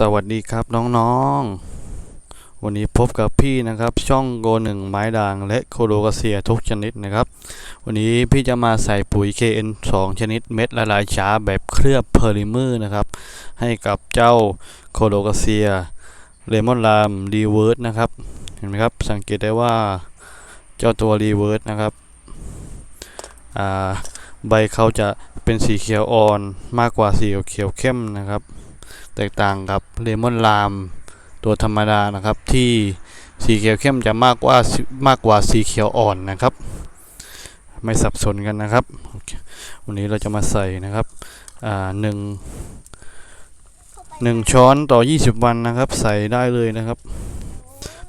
สวัสดีครับน้องๆ วันนี้พบกับพี่นะครับ ช่องโกหนึ่งไม้ด่างและโคโลกาเซียทุกชนิดนะครับ วันนี้พี่จะมาใส่ปุ๋ย KN 2 ชนิดเม็ดละลายช้าแบบเคลือบเพอลิเมอร์นะครับ ให้กับเจ้าโคโลกาเซียเลมอนลามรีเวิร์สนะครับ เห็นไหมครับ สังเกตได้ว่าเจ้าตัวรีเวิร์สนะครับใบเขาจะเป็นสีเขียวอ่อนมากกว่าสีเขียวเข้มนะครับ แตกต่างกับเลมอนลามตัวธรรมดานะครับ ที่สีเขียวเข้มจะมากกว่ามากกว่าสีเขียวอ่อนนะครับ ไม่สับสนกันนะครับ วันนี้เราจะมาใส่นะครับหนึ่งหนึ่งช้อนต่อ 20 วันนะครับ ใส่ได้เลยนะครับ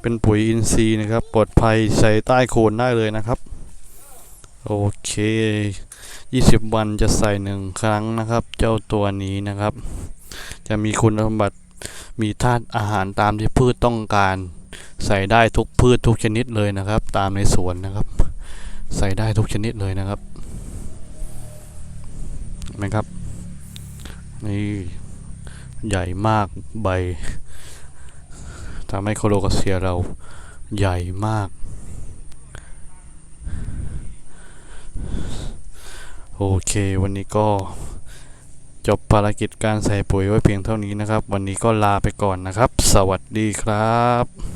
เป็นปุ๋ยอินทรีย์นะครับปลอดภัยใส่ใต้โคนได้เลยนะครับโอเค 20 วันจะใส่หนึ่งครั้งนะครับ เจ้าตัวนี้นะครับ จะมีคุณสมบัติมีธาตุอาหารตามที่พืชต้องการ ใส่ได้ทุกพืชทุกชนิดเลยนะครับ ตามในสวนนะครับ ใส่ได้ทุกชนิดเลยนะครับเห็นไหมครับ นี่ใหญ่มากใบทำให้โคโลกาเซียเราใหญ่มาก โอเค วันนี้ก็ จบภารกิจการใส่ปุ๋ยไว้เพียงเท่านี้นะครับ วันนี้ก็ลาไปก่อนนะครับ สวัสดีครับ